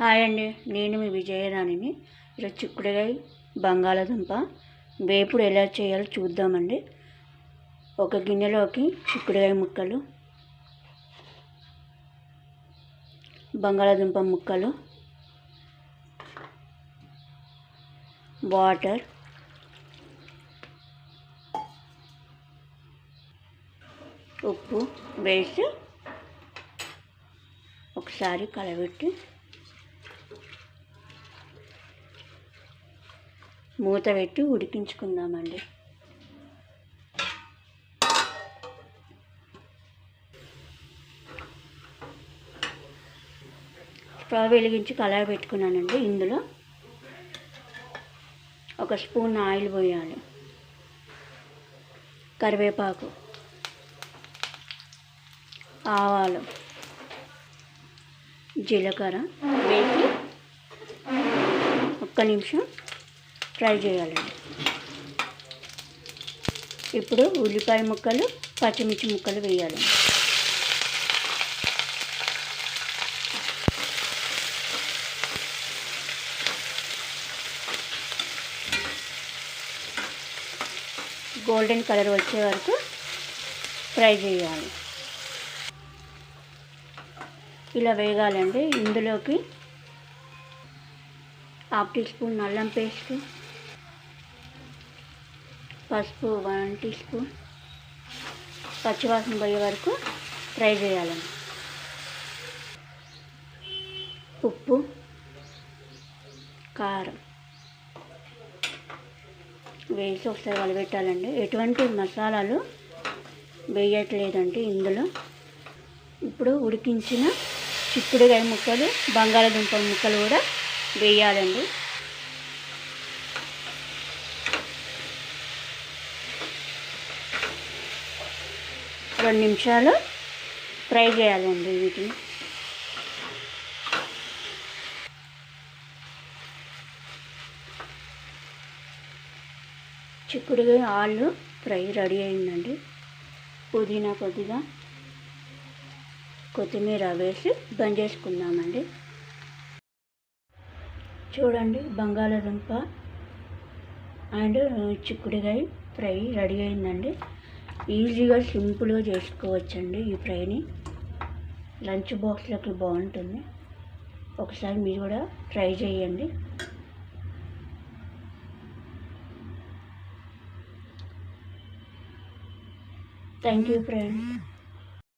Hi అండి. నేను మీ విజయరాణిని. ఈరోజు చిక్కుడుకాయ బంగాళాదుంప వేపుడు ఎలా చేయాలో చూద్దామండి. ఒక గిన్నెలోకి చిక్కుడుకాయ ముక్కలు బంగాళాదుంప ముక్కలు వాటర్ ఉప్పు వేసి ఒకసారి కలబెట్టి మూత పెట్టి ఉడికించుకుందామండి. స్టవ్ వెలిగించి కళాయి పెట్టుకున్నానండి. ఇందులో ఒక స్పూన్ ఆయిల్ పోయాలి. కరివేపాకు ఆవాలు జీలకర్ర వేసి ఒక్క నిమిషం ఫ్రై చేయాలండి. ఇప్పుడు ఉల్లిపాయ ముక్కలు పచ్చిమిర్చి ముక్కలు వేయాలి గోల్డెన్ కలర్ వచ్చే వరకు ఫ్రై చేయాలి. ఇలా వేగాలండి. ఇందులోకి హాఫ్ టీ స్పూన్ అల్లం పేస్టు పసుపు వన్ టీ స్పూన్ పచ్చివాసన పోయే వరకు ఫ్రై చేయాలండి. ఉప్పు కారం వేసి ఒకసారి వలబెట్టాలండి ఎటువంటి మసాలాలు వేయట్లేదండి ఇందులో. ఇప్పుడు ఉడికించిన చిక్కుడుకాయ ముక్కలు బంగాళాదుంప ముక్కలు కూడా వేయాలండి. రెండు నిమిషాలు ఫ్రై చేయాలండి వీటిని. చిక్కుడుగా ఆలు ఫ్రై రెడీ అయిందండి. పుదీనా కొద్దిగా కొత్తిమీర వేసి బంద్ చేసుకుందామండి. చూడండి బంగాళాదుంప అండ్ చిక్కుడుకాయ ఫ్రై రెడీ అయిందండి. ఈజీగా సింపుల్గా చేసుకోవచ్చండి ఈ ఫ్రైని. లంచ్ బాక్స్లోకి బాగుంటుంది. ఒకసారి మీరు కూడా ట్రై చేయండి. Thank you friends.